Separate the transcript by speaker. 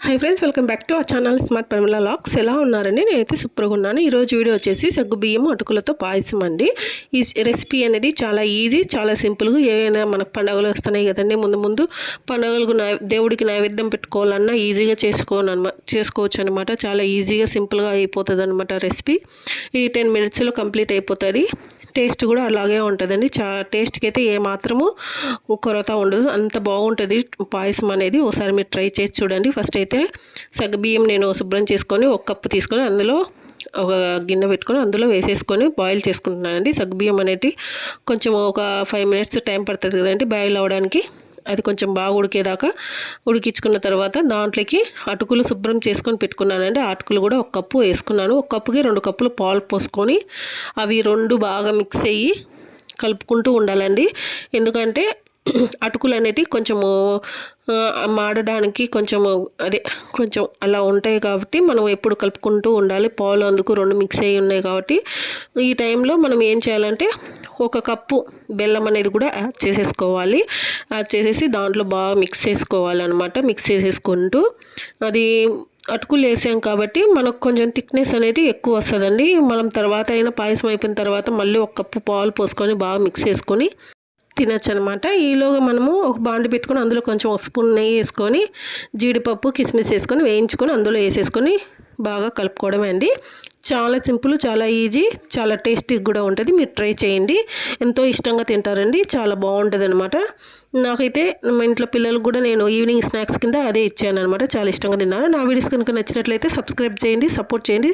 Speaker 1: Hi friends welcome back to ఆ channel smart Parmila లాక్స్ ఎలా ఉన్నారండి? నేనైతే సూపర్గా ఉన్నాను. ఈరోజు వీడియో వచ్చేసి సగ్గు బియ్యం అటుకులతో పాయసం అండి. ఈ రెసిపీ అనేది చాలా ఈజీ చాలా సింపుల్గా ఏవైనా మనకు పండుగలు వస్తున్నాయి కదండి. ముందు ముందు పండుగలకు దేవుడికి నైవేద్యం పెట్టుకోవాలన్నా ఈజీగా చేసుకోను చేసుకోవచ్చు అనమాట చాలా ఈజీగా సింపుల్గా అయిపోతుంది అనమాట రెసిపీ. ఈ టెన్ మినిట్స్లో కంప్లీట్ అయిపోతుంది. టేస్ట్ కూడా అలాగే ఉంటుందండి. చా టేస్ట్కి అయితే ఏమాత్రము కొరత ఉండదు. అంత బాగుంటుంది పాయసం అనేది. ఒకసారి మీరు ట్రై చేసి చూడండి. ఫస్ట్ అయితే సగబియ్యం నేను శుభ్రం చేసుకొని ఒక కప్పు తీసుకొని అందులో ఒక గిన్నె పెట్టుకొని అందులో వేసేసుకొని బాయిల్ చేసుకుంటున్నానండి. సగ్గుబియ్యం అనేది కొంచెం ఒక ఫైవ్ మినిట్స్ టైం పడుతుంది కదండి బాయిల్ అవ్వడానికి అది కొంచెం బాగా ఉడికేదాకా ఉడికించుకున్న తర్వాత దాంట్లోకి అటుకులు శుభ్రం చేసుకొని పెట్టుకున్నానండి. అటుకులు కూడా ఒక కప్పు వేసుకున్నాను. ఒక కప్పుకి రెండు కప్పులు పాలు పోసుకొని అవి రెండు బాగా మిక్స్ అయ్యి కలుపుకుంటూ ఉండాలండి. ఎందుకంటే అటుకులు అనేటివి కొంచెము మాడడానికి కొంచెము అదే కొంచెం అలా ఉంటాయి కాబట్టి మనం ఎప్పుడు కలుపుకుంటూ ఉండాలి. పాలు అందుకు రెండు మిక్స్ అయ్యి ఉన్నాయి కాబట్టి ఈ టైంలో మనం ఏం చేయాలంటే ఒక కప్పు బెల్లం అనేది కూడా యాడ్ చేసేసుకోవాలి. యాడ్ చేసేసి దాంట్లో బాగా మిక్స్ చేసుకోవాలన్నమాట. మిక్స్ చేసేసుకుంటూ అది అటుకులు వేసాం కాబట్టి మనకు కొంచెం థిక్నెస్ అనేది ఎక్కువ వస్తుందండి. మనం తర్వాత అయినా పాయసం అయిపోయిన తర్వాత మళ్ళీ ఒక కప్పు పాలు పోసుకొని బాగా మిక్స్ చేసుకొని తినచ్చు అనమాట ఈలోగా మనము ఒక బాండి పెట్టుకొని అందులో కొంచెం ఒక స్పూన్ నెయ్యి వేసుకొని జీడిపప్పు కిస్మిస్ వేసుకొని వేయించుకొని అందులో వేసేసుకొని బాగా కలుపుకోవడమే అండి. చాలా సింపుల్ చాలా ఈజీ చాలా టేస్టీ కూడా ఉంటుంది. మీరు ట్రై చేయండి. ఎంతో ఇష్టంగా తింటారండి. చాలా బాగుంటుంది అనమాట నాకైతే మా ఇంట్లో పిల్లలకు కూడా నేను ఈవినింగ్ స్నాక్స్ కింద అదే ఇచ్చాను అనమాట చాలా ఇష్టంగా తిన్నాను నా వీడియోస్ కనుక నచ్చినట్లయితే సబ్స్క్రైబ్ చేయండి సపోర్ట్ చేయండి.